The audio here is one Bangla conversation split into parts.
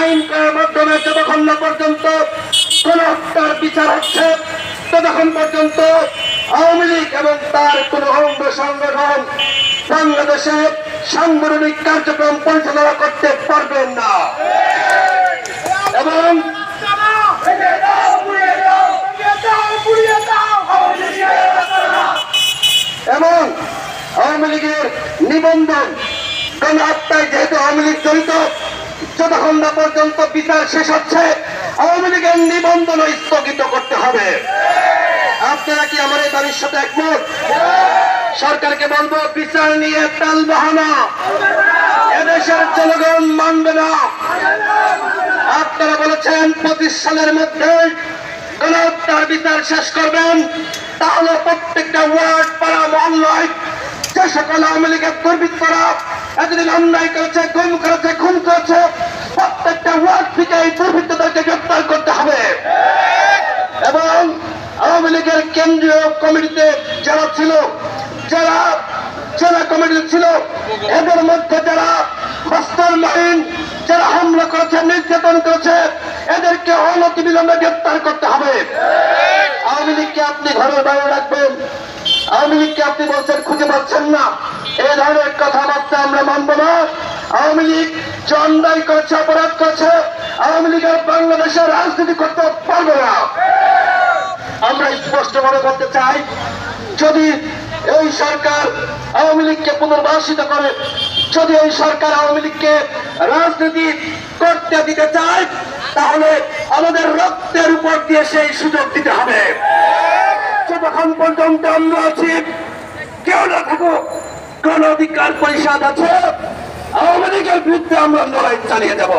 আইন করার মাধ্যমে যতক্ষণ না পর্যন্ত, কোন হত্যার বিচার হচ্ছে ততক্ষণ পর্যন্ত আওয়ামী লীগ এবং তার কোন অঙ্গ সংগঠন বাংলাদেশে সাংগঠনিক কার্যক্রম পরিচালনা করতে পারবেন না। এবং এবং আওয়ামী লীগের নিবন্ধন, কোন হত্যায় যেহেতু আওয়ামী লীগ জড়িত যতক্ষণ না পর্যন্ত বিচার শেষ হচ্ছে। আওয়ামী লীগের নিবন্ধন স্থগিত করতে হবে। আপনারা কি আমার এই দাবির সাথে একমত? সরকারকে বলব, বিচার নিয়ে তাল বাহানা। এদেশের জনগণ মানবে না। আপনারা বলেছেন, পঁচিশ সালের মধ্যে গণহত্যার বিচার শেষ করবেন। তাহলে প্রত্যেকটা ওয়ার্ড পাড়া মহল্লায় যে সকল আওয়ামী লীগের দুর্বৃত্তরা এতদিন অন্যায় করেছে, গুম করেছে, খুন করেছে, প্রত্যেকটা ওয়ার্ড থেকে এই দুর্বৃত্তদেরকে গ্রেপ্তার করতে হবে। এবং আওয়ামী লীগের কেন্দ্রীয় কমিটিতে যারা ছিল, যারা জেলা কমিটিতে ছিল, এদের মধ্যে যারা মাস্টার মাইন্ড, যারা হামলা করেছে, নির্যাতন করেছে, এদেরকে অনতি বিলম্বে গ্রেপ্তার করতে হবে। আওয়ামী লীগকে আপনি ঘরের বাইরে রাখবেন। আওয়ামী লীগকে আপনি বলছেন, খুঁজে পাচ্ছেন না। এই ধরনের কথাবার্তা আমরা মানব না। আওয়ামী লীগ যে করেছে, অপরাধ করেছে। আওয়ামী লীগের বাংলাদেশের রাজনীতি করতে পারবে না। আমরা স্পষ্ট ভাবে বলতে চাই, যদি এই সরকার আওয়ামী লীগকে পুনর্বাসিত করে, যদি এই সরকার আওয়ামী লীগকে রাজনীতি করতে দিতে চায়, তাহলে আমাদের রক্তের উপর দিয়ে সেই সুযোগ দিতে হবে। যতক্ষণ পর্যন্ত আমরা আছি, কেউ না থাকুক, কোন অধিকার পরিষদ আছে, আওয়ামী লীগের বিরুদ্ধে আমরা লড়াই চালিয়ে যাব।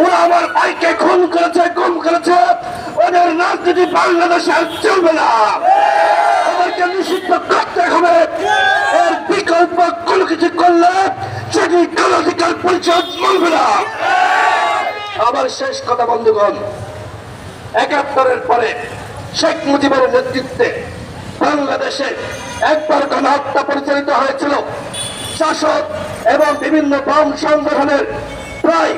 ওরা আমার ভাইকে খুন করেছে, গুম করেছে, ওদের রাজনীতি বাংলাদেশে আর চলবে না। ওদেরকে নিষিদ্ধ করতে হবে। এর বিকল্প কোনো কিছু করলে সেটি কোন অধিকার পরিচয় শেষ কথা, বন্ধুগণ একাত্তরের পরে শেখ মুজিবের নেতৃত্বে বাংলাদেশে একবার গণহত্যা পরিচালিত হয়েছিল। শাসক এবং বিভিন্ন বাম সংগঠনের প্রায়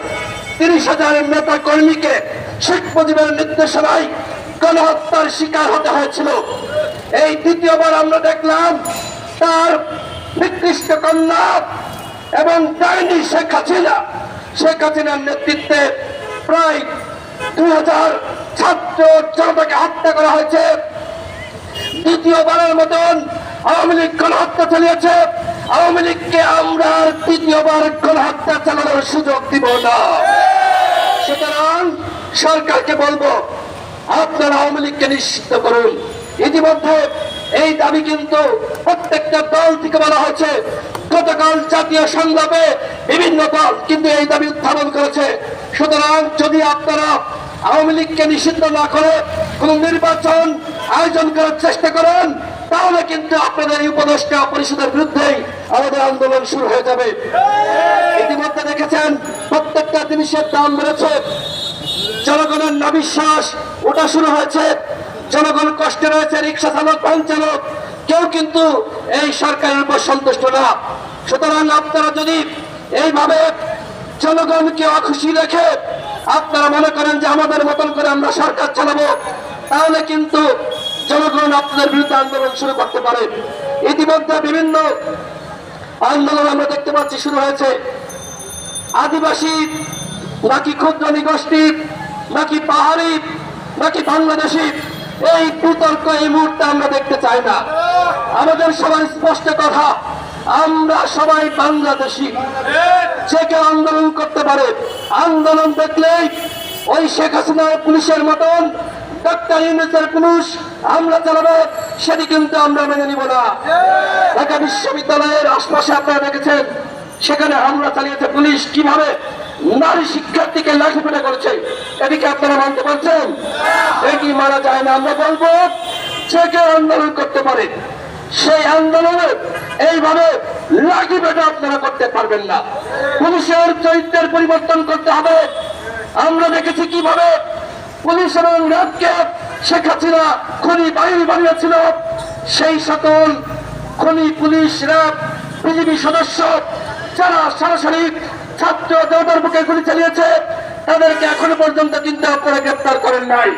তিরিশ হাজার নেতা কর্মীকে শেখ মুজিবের নির্দেশনায় গণহত্যার শিকার হতে হয়েছিল। এই দ্বিতীয়বার আমরা দেখলাম তার নিকৃষ্ট কন্যা এবং ডাইনি শেখ হাসিনা। শেখ হাসিনার নেতৃত্বে প্রায় সরকারকে বলব, আপনারা আওয়ামী লীগকে নিশ্চিত করুন। ইতিমধ্যে এই দাবি কিন্তু প্রত্যেকটা দল থেকে বলা হয়েছে, গতকাল জাতীয় সংলাপে বিভিন্ন দল কিন্তু এই দাবি উত্থাপন করেছে। সুতরাং যদি আপনারা আওয়ামী লীগকে নিষিদ্ধ না করে কোন নির্বাচন আয়োজন করার চেষ্টা করেন, তাহলে কিন্তু আপনাদের এই উপদেষ্টা পরিষদের বিরুদ্ধেই আমাদের আন্দোলন শুরু হয়ে যাবে। ইতিমধ্যে দেখেছেন, প্রত্যেকটা জিনিসের দাম বেড়েছে। জনগণের নাবিশ্বাস ওটা শুরু হয়েছে। জনগণ কষ্টে রয়েছে রিক্সা চালক ভ্যান চালক। কেউ কিন্তু এই সরকারের উপর সন্তুষ্ট না। সুতরাং আপনারা যদি এইভাবে জনগণকে অখুশি রেখে আপনারা মনে করেন যে আমাদের মতন করে আমরা সরকার চালাবো, তাহলে কিন্তু জনগণ আপনাদের বিরুদ্ধে আন্দোলন শুরু করতে পারে। ইতিমধ্যে বিভিন্ন আন্দোলন আমরা দেখতে পাচ্ছি শুরু হয়েছে। আদিবাসী, নাকি ক্ষুদ্র নিগোষ্ঠী, নাকি পাহাড়ি, নাকি বাংলাদেশি, এই বিতর্ক এই মুহূর্তে আমরা দেখতে চাই না। আমাদের সবাই স্পষ্ট কথা আমরা সবাই বাংলাদেশি। যে কেউ আন্দোলন করতে পারে, আন্দোলন দেখলেই ওই শেখ হাসিনার পুলিশের মতন ডাক্তার পুলিশ আমরা সেটি কিন্তু আমরা মেনে নিব না। ঢাকা বিশ্ববিদ্যালয়ের আশপাশে আপনারা দেখেছেন, সেখানে হামলা চালিয়েছে পুলিশ। কীভাবে নারী শিক্ষার্থীকে লাঠি পেটা করেছে, এদিকে আপনারা মানতে পারছেন? এটি মারা যায় না আমরা বলব? যে কেউ আন্দোলন করতে পারে সেই আন্দোলনে এইভাবে লাঠি পেটা আপনারা করতে পারবেন না। পুলিশের চরিত্রের পরিবর্তন করতে হবে। আমরা দেখেছি কীভাবে পুলিশ এবং র্যাবকে শেখ খনি বাহিনী বানিয়েছিল। সেই সকল খনি, পুলিশ, র্যাব বিজেপি সদস্য যারা সরাসরি ছাত্র জনতার বুকে গুলি চালিয়েছে, তাদেরকে এখনও পর্যন্ত কিন্তু আপনারা গ্রেপ্তার করেন নাই।